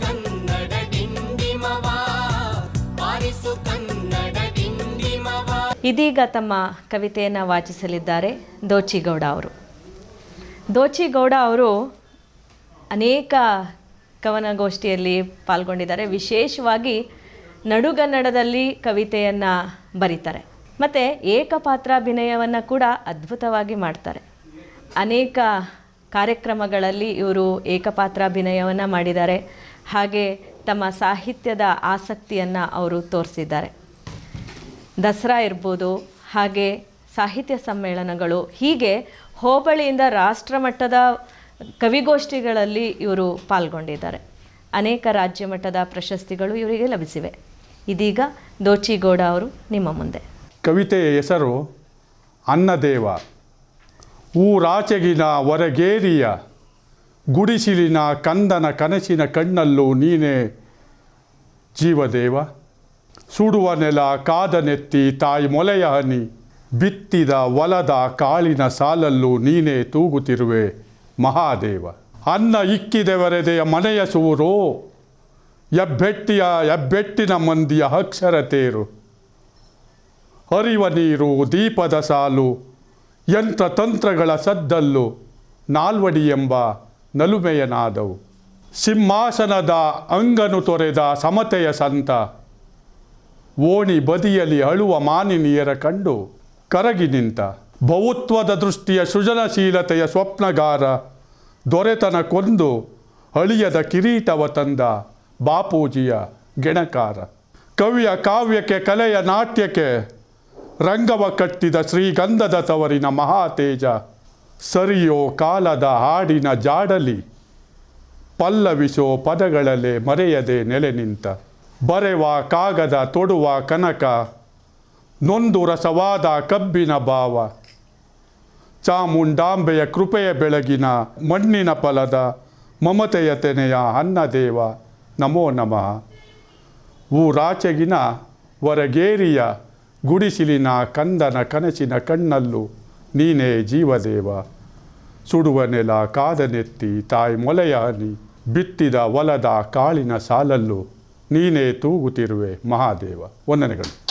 ಕನ್ನಡ ಡಿಂಡಿಮವ ಕನ್ನಡ ಡಿಂಡಿಮವ. ಇದೀಗ ತಮ್ಮ ಕವಿತೆಯನ್ನು ವಾಚಿಸಲಿದ್ದಾರೆ ದೋಚಿಗೌಡ ಅವರು. ದೋಚಿಗೌಡ ಅವರು ಅನೇಕ ಕವನಗೋಷ್ಠಿಯಲ್ಲಿ ಪಾಲ್ಗೊಂಡಿದ್ದಾರೆ. ವಿಶೇಷವಾಗಿ ನಡುಗನ್ನಡದಲ್ಲಿ ಕವಿತೆಯನ್ನು ಬರೀತಾರೆ. ಮತ್ತು ಏಕಪಾತ್ರಾಭಿನಯವನ್ನು ಕೂಡ ಅದ್ಭುತವಾಗಿ ಮಾಡ್ತಾರೆ. ಅನೇಕ ಕಾರ್ಯಕ್ರಮಗಳಲ್ಲಿ ಇವರು ಏಕಪಾತ್ರಾಭಿನಯವನ್ನು ಮಾಡಿದ್ದಾರೆ. ಹಾಗೆ ತಮ್ಮ ಸಾಹಿತ್ಯದ ಆಸಕ್ತಿಯನ್ನು ಅವರು ತೋರಿಸಿದ್ದಾರೆ. ದಸರಾ ಇರ್ಬೋದು, ಹಾಗೆ ಸಾಹಿತ್ಯ ಸಮ್ಮೇಳನಗಳು, ಹೀಗೆ ಹೋಬಳಿಯಿಂದ ರಾಷ್ಟ್ರಮಟ್ಟದ ಕವಿಗೋಷ್ಠಿಗಳಲ್ಲಿ ಇವರು ಪಾಲ್ಗೊಂಡಿದ್ದಾರೆ. ಅನೇಕ ರಾಜ್ಯ ಮಟ್ಟದ ಪ್ರಶಸ್ತಿಗಳು ಇವರಿಗೆ ಲಭಿಸಿವೆ. ಇದೀಗ ದೋಚಿಗೌಡ ಅವರು ನಿಮ್ಮ ಮುಂದೆ. ಕವಿತೆಯ ಹೆಸರು ಅನ್ನದೇವ. ಊರಾಚೆಗಿನ ಹೊರಗೇರಿಯ ಗುಡಿಸಿಲಿನ ಕಂದನ ಕನಸಿನ ಕಣ್ಣಲ್ಲೂ ನೀನೇ ಜೀವದೇವ. ಸುಡುವ ನೆಲ ಕಾದನೆತ್ತಿ ತಾಯಿ ಮೊಲೆಯ ಹನಿ, ಬಿತ್ತಿದ ಒಲದ ಕಾಳಿನ ಸಾಲಲ್ಲೂ ನೀನೇ ತೂಗುತ್ತಿರುವೆ ಮಹಾದೇವ. ಅನ್ನ ಇಕ್ಕಿದೆವರೆದೆಯ ಮನೆಯ ಸೂರೋ, ಎಬ್ಬೆಟ್ಟಿಯ ಎಬ್ಬೆಟ್ಟಿನ ಮಂದಿಯ ಅಕ್ಷರ ತೇರು. ಹರಿವ ನೀರು ದೀಪದ ಸಾಲು ಯಂತ್ರ ತಂತ್ರಗಳ ಸದ್ದಲ್ಲು ನಾಲ್ವಡಿ ಎಂಬ ನಲುಮೆಯನಾದವು. ಸಿಂಹಾಸನದ ಅಂಗನು ತೊರೆದ ಸಮತೆಯ ಸಂತ. ಓಣಿ ಬದಿಯಲ್ಲಿ ಅಳುವ ಮಾನಿನಿಯರ ಕಂಡು ಕರಗಿ ನಿಂತ. ಬಹುತ್ವದ ದೃಷ್ಟಿಯ ಸೃಜನಶೀಲತೆಯ ಸ್ವಪ್ನಗಾರ ದೊರೆತನ ಕೊಂದು ಅಳಿಯದ ಕಿರೀಟವ ತಂದ ಬಾಪೂಜಿಯ ಗೆಣಕಾರ. ಕವಿಯ ಕಾವ್ಯಕ್ಕೆ, ಕಲೆಯ ನಾಟ್ಯಕ್ಕೆ ರಂಗವ ಕಟ್ಟಿದ ಶ್ರೀಗಂಧದ ತವರಿನ ಮಹಾತೇಜ, ಸರಿಯೋ ಕಾಲದ ಹಾಡಿನ ಜಾಡಲಿ. ಪಲ್ಲವಿಸೋ ಪದಗಳಲ್ಲೇ ಮರೆಯದೆ ನೆಲೆ ನಿಂತ. ಬರೆವ ಕಾಗದ ತೊಡುವ ಕನಕ, ನೊಂದು ರಸವಾದ ಕಬ್ಬಿನ ಭಾವ. ಚಾಮುಂಡಾಂಬೆಯ ಕೃಪೆಯ ಬೆಳಗಿನ ಮಣ್ಣಿನ ಫಲದ ಮಮತೆಯ ತೆನೆಯ ಅನ್ನದೇವ ನಮೋ ನಮಃ. ಊರಾಚೆಗಿನ ಹೊರಗೇರಿಯ ಗುಡಿಸಿಲಿನ ಕಂದನ ಕನಸಿನ ಕಣ್ಣಲ್ಲೂ ನೀನೇ ಜೀವದೇವ. ಸುಡುವ ನೆಲ ಕಾದನೆತ್ತಿ ತಾಯಿ ಮೊಲೆಯಾನಿ ಬಿತ್ತಿದ ಒಲದ ಕಾಳಿನ ಸಾಲಲ್ಲೂ ನೀನೇ ತೂಗುತ್ತಿರುವೆ ಮಹಾದೇವ. ವಂದನೆಗಳು.